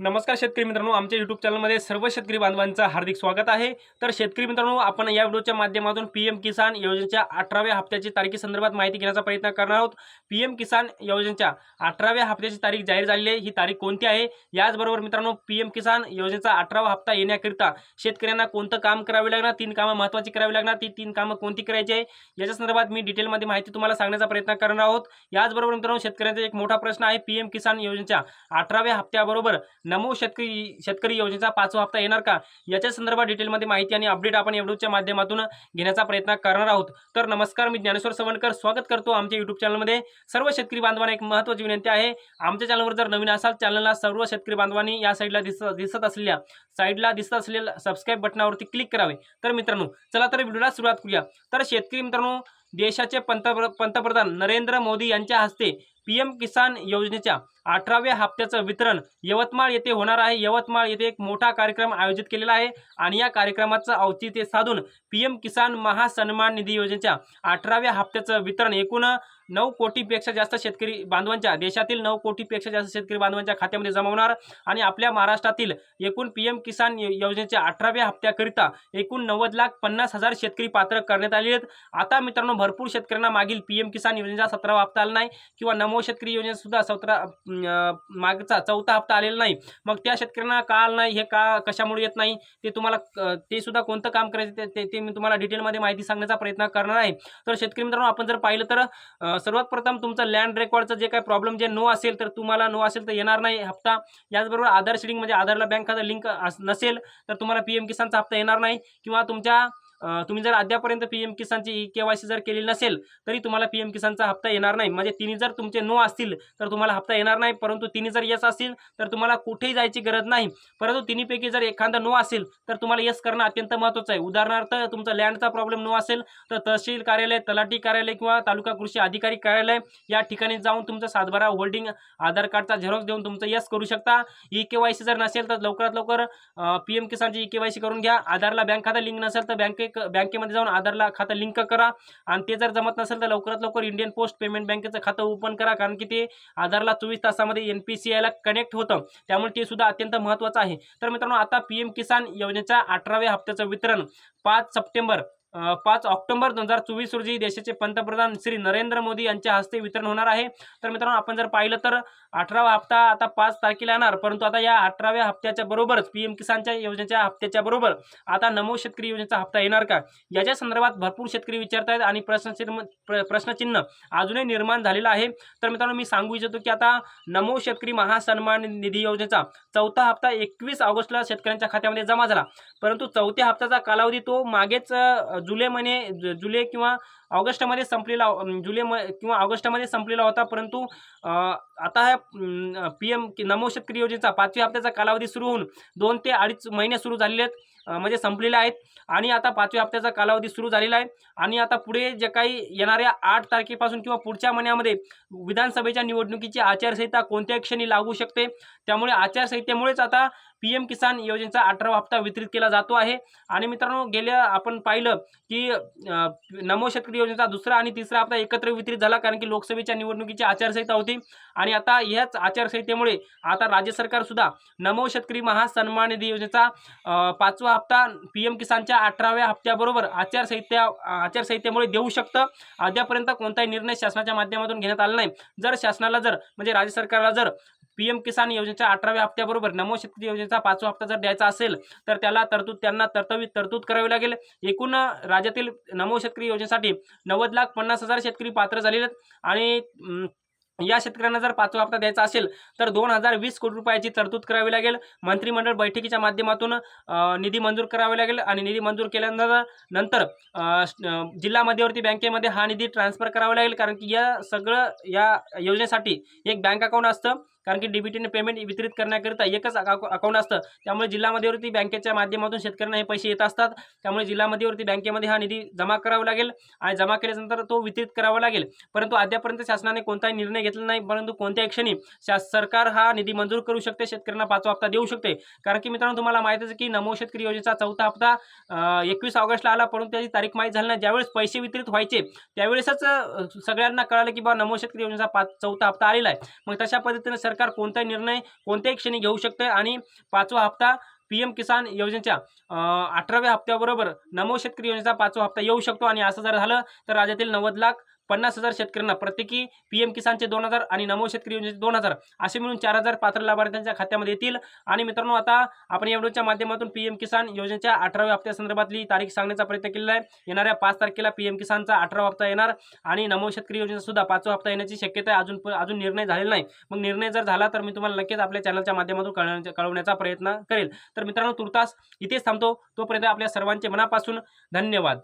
नमस्कार शेतकरी मित्रांनो आमच्या यूट्यूब चॅनलमध्ये सर्व शेतकरी बांधवांचं हार्दिक स्वागत आहे. तर शेतकरी मित्रांनो आपण या व्हिडिओच्या माध्यमातून पी एम किसान योजनेच्या अठराव्या हप्त्याची तारखेसंदर्भात माहिती घेण्याचा प्रयत्न करणार आहोत. पी एम किसान योजनेच्या अठराव्या हप्त्याची तारीख जाहीर झालेली आहे. ही तारीख कोणती आहे? याचबरोबर मित्रांनो पी एम किसान योजनेचा अठरावा हप्ता येण्याकरिता शेतकऱ्यांना कोणतं काम करावे लागणार? तीन कामं महत्त्वाची करावी लागणार. ती तीन कामं कोणती करायची आहे? याच्या संदर्भात मी डिटेलमध्ये माहिती तुम्हाला सांगण्याचा प्रयत्न करणार आहोत. याचबरोबर मित्रांनो शेतकऱ्यांचा एक मोठा प्रश्न आहे. पी एम किसान योजनेच्या अठराव्या हप्त्याबरोबर नमो शेतकरी शेतकरी योजनेचा पाचवा हप्ता येणार का? याच्या संदर्भात डिटेलमध्ये माहिती आणि अपडेट आपण एवढूच्या माध्यमातून घेण्याचा प्रयत्न करणार आहोत. तर नमस्कार मी ज्ञानेश्वर सवणकर स्वागत करतो आमच्या यूट्यूब चॅनलमध्ये सर्व शेतकरी बांधवांना एक महत्त्वाची विनंती आहे. आमच्या चॅनलवर जर नवीन असाल चॅनलला सर्व शेतकरी बांधवांनी या साईडला दिसत दिसत असलेल्या साईडला दिसत असलेल्या सबस्क्राईब बटनावरती क्लिक करावे. तर मित्रांनो चला तर व्हिडिओला सुरुवात करूया. तर शेतकरी मित्रांनो देशाचे पंतप्र पंतप्रधान नरेंद्र मोदी यांच्या हस्ते पी एम किसान योजनेच्या अठराव्या हप्त्याचं वितरण यवतमाळ येथे होणार आहे. यवतमाळ येथे एक मोठा कार्यक्रम आयोजित केलेला आहे आणि या कार्यक्रमाचं औचित्य साधून पी एम किसान महासन्मान निधी योजनेच्या अठराव्या हप्त्याचं वितरण एकूण नऊ कोटीपेक्षा जास्त शेतकरी बांधवांच्या देशातील नऊ कोटीपेक्षा जास्त शेतकरी बांधवांच्या खात्यामध्ये जमा होणार आणि आपल्या महाराष्ट्रातील एकूण पी एम किसान योजनेच्या अठराव्या हप्त्याकरिता एकूण नव्वद लाख पन्नास हजार शेतकरी पात्र करण्यात आले आहेत. आता मित्रांनो भरपूर शेतकऱ्यांना मागील पी एम किसान योजनेचा सतरावा हप्ता आला नाही किंवा नमो शेतकरी योजनेसुद्धा सतरा मागचा चौथा हप्ता आलेला नाही. मग त्या शेतकऱ्यांना का आला नाही? हे का कशामुळे येत नाही? ते तुम्हाला ते सुद्धा कोणतं काम करायचं? ते- ते ते मी तुम्हाला डिटेलमध्ये माहिती सांगण्याचा प्रयत्न करणार आहे. तर शेतकरी मित्रांनो आपण जर पाहिलं तर सर्वात प्रथम तुमचं लँड रेकॉर्डचं जे काही प्रॉब्लेम जे नो असेल तर तुम्हाला नो असेल तर येणार नाही हप्ता. याचबरोबर आधार शेडिंग म्हणजे आधारला बँक खाता लिंक नसेल तर तुम्हाला पी एम किसानचा हप्ता येणार नाही. किंवा तुमच्या तुम्ही जर अद्यापर्यंत पी एम किसानची ई के सी जर केलेली नसेल तरी तुम्हाला पी एम किसानचा हप्ता येणार नाही. म्हणजे तिन्ही जर तुमचे नो असतील तर तुम्हाला हप्ता येणार नाही. परंतु तिन्ही जर यस असतील तर तुम्हाला कुठेही जायची गरज नाही. परंतु तिन्हीपैकी जर एखादा नो असेल तर तुम्हाला यस करणं अत्यंत महत्त्वाचं आहे. उदाहरणार्थ तुमचा लँडचा प्रॉब्लेम नो असेल तर तहसील कार्यालय तलाठी कार्यालय किंवा तालुका कृषी अधिकारी कार्यालय या ठिकाणी जाऊन तुमचा सातबारा होल्डिंग आधार कार्डचा झेरॉक्स देऊन तुमचं यस करू शकता. ई के सी जर नसेल तर लवकरात लवकर पी एम किसानची ई के सी करून घ्या. आधारला बँक खाता लिंक नसेल तर बँके बँकेमध्ये जाऊन आधारला खातं लिंक करा. आणि ते जर जमत नसेल तर लवकरात लवकर इंडियन पोस्ट पेमेंट बँकेचं खातं ओपन करा. कारण की ते आधारला चोवीस तासामध्ये एन पी सी आयला कनेक्ट होतं. त्यामुळे ते सुद्धा अत्यंत महत्त्वाचं आहे. तर मित्रांनो आता पी एम किसान योजनेच्या अठराव्या हप्त्याचं वितरण पाच सप्टेंबर पाच ऑक्टोबर दोन हजार चोवीस रोजी देशाचे पंतप्रधान श्री नरेंद्र मोदी यांच्या हस्ते वितरण होणार आहे. तर मित्रांनो आपण जर पाहिलं तर अठरावा हप्ता आता पाच तारखेला येणार. परंतु आता या अठराव्या हप्त्याच्या बरोबरच पी एम किसानच्या योजनेच्या हप्त्याच्या बरोबर आता नमो शेतकरी योजनेचा हप्ता येणार का? याच्या संदर्भात भरपूर शेतकरी विचारत आहेत आणि प्रश्नचिन्ह प्र- प्रश्नचिन्ह अजूनही निर्माण झालेलं आहे. तर मित्रांनो मी सांगू इच्छितो की आता नमो शेतकरी महासन्मान निधी योजनेचा चौथा हप्ता एकवीस ऑगस्टला शेतकऱ्यांच्या खात्यामध्ये जमा झाला. परंतु चौथ्या हप्त्याचा कालावधी तो मागेच जुलै महिने जुलै किंवा ऑगस्टमध्ये संपलेला जुलै म किंवा ऑगस्टमध्ये संपलेला होता परंतु आता ह्या पी एम नमो शेतकरी योजनेचा पाचव्या हप्त्याचा कालावधी सुरू होऊन दोन ते अडीच महिने सुरू झालेले आहेत म्हणजे संपलेले आहेत. आणि आता पाचव्या हप्त्याचा कालावधी सुरू झालेला आहे. आणि आता पुढे जे काही येणाऱ्या आठ तारखेपासून किंवा पुढच्या महिन्यामध्ये विधानसभेच्या निवडणुकीची आचारसंहिता कोणत्या क्षणी लागू शकते. त्यामुळे आचारसंहितेमुळेच आता पी एम किसान योजनेचा अठरावा हप्ता वितरित केला जातो आहे. आणि मित्रांनो गेल्या आपण पाहिलं की नमो शेतकरी योजनेचा दुसरा आणि तिसरा हप्ता एकत्र वितरित झाला कारण की लोकसभेच्या निवडणुकीची आचारसंहिता होती. आणि आता याच आचारसंहितेमुळे आता राज्य सरकार सुद्धा नमो शेतकरी महासन्मान निधी योजनेचा पाचवा हप्ता पीएम किसानच्या अठराव्या हप्त्याबरोबर आचारसंहित्या आचारसंहितेमुळे देऊ शकतं. अद्यापर्यंत कोणताही निर्णय शासनाच्या माध्यमातून घेण्यात आला नाही. जर शासनाला जर म्हणजे राज्य सरकारला जर पी एम किसान योजनेच्या अठराव्या हप्त्याबरोबर नमो शेतकरी योजनेचा पाचवा हप्ता जर द्यायचा असेल तर त्याला तरतूद त्यांना तरतवी तरतूद करावी लागेल. एकूण राज्यातील नमो शेतकरी योजनेसाठी नव्वद लाख पन्नास हजार शेतकरी पात्र झालेले आहेत. आणि या शेतकऱ्यांना जर पाचवा हप्ता द्यायचा असेल तर दोन हजार वीस कोटी रुपयाची तरतूद करावी लागेल. मंत्रिमंडळ बैठकीच्या माध्यमातून निधी मंजूर करावा लागेल. आणि निधी मंजूर केल्यानंतर नंतर जिल्हा मध्यवर्ती बँकेमध्ये हा निधी ट्रान्सफर करावा लागेल. कारण की या सगळं या योजनेसाठी एक बँक अकाउंट असतं. कारण की डीबीटीने पेमेंट वितरित करण्याकरिता एकच अकाउंट असतं. त्यामुळे जिल्हा मध्यवर्ती बँकेच्या माध्यमातून शेतकऱ्यांना हे पैसे येत असतात. त्यामुळे जिल्हा मध्यवर्ती बँकेमध्ये हा निधी जमा करावा लागेल आणि जमा केल्यानंतर तो वितरित करावा लागेल. परंतु अद्यापर्यंत शासनाने कोणताही निर्णय घेतला नाही परंतु कोणत्याही क्षणी सरकार हा निधी मंजूर करू शकते शेतकऱ्यांना पाचवा हप्ता देऊ शकते. कारण की मित्रांनो तुम्हाला माहितीच आहे की नमो शेतकरी योजनेचा चौथा हप्ता एकवीस ऑगस्टला आला परंतु त्याची तारीख माहीत झाली नाही. ज्यावेळेस पैसे वितरित व्हायचे त्यावेळेसच सगळ्यांना कळालं की बा नमो शेतकरी योजनेचा पाच चौथा हप्ता आलेला आहे. मग तशा पद्धतीने सरकार सरकार कोणताही निर्णय कोणत्याही क्षणी घेऊ शकते. आणि पाचवा हप्ता पी एम किसान योजनेच्या अठराव्या हप्त्याबरोबर नमो शेतकरी योजनेचा पाचवा हप्ता येऊ शकतो. आणि असं जर झालं तर राज्यातील नव्वद लाख पन्नास हजार शेतकऱ्यांना. प्रत्येकी पीएम किसानचे दोन हजार आणि नमो शेतकरी योजनेचे दोन हजार. असे मिळून चार हजार पात्र लाभार्थ्यांच्या खात्यामध्ये येतील. आणि मित्रांनो आता आपण या व्हिडिओच्या माध्यमातून पीएम किसान योजनेच्या अठराव्या हप्त्यासंदर्भातली तारीख सांगण्याचा प्रयत्न केलेला आहे. येणाऱ्या पाच तारखेला पी एम किसानचा अठरावा हप्ता येणार आणि नमो शेतकरी योजनेचा सुद्धा पाचवा हप्ता येण्याची शक्यता आहे. अजून अजून निर्णय झालेला नाही. मग निर्णय जर झाला तर मी तुम्हाला नक्कीच आपल्या चॅनलच्या माध्यमातून कळवण्याचा कळवण्याचा प्रयत्न करेल. तर मित्रांनो तुर्तास इथेच थांबतो. तोपर्यंत आपल्या सर्वांचे मनापासून धन्यवाद.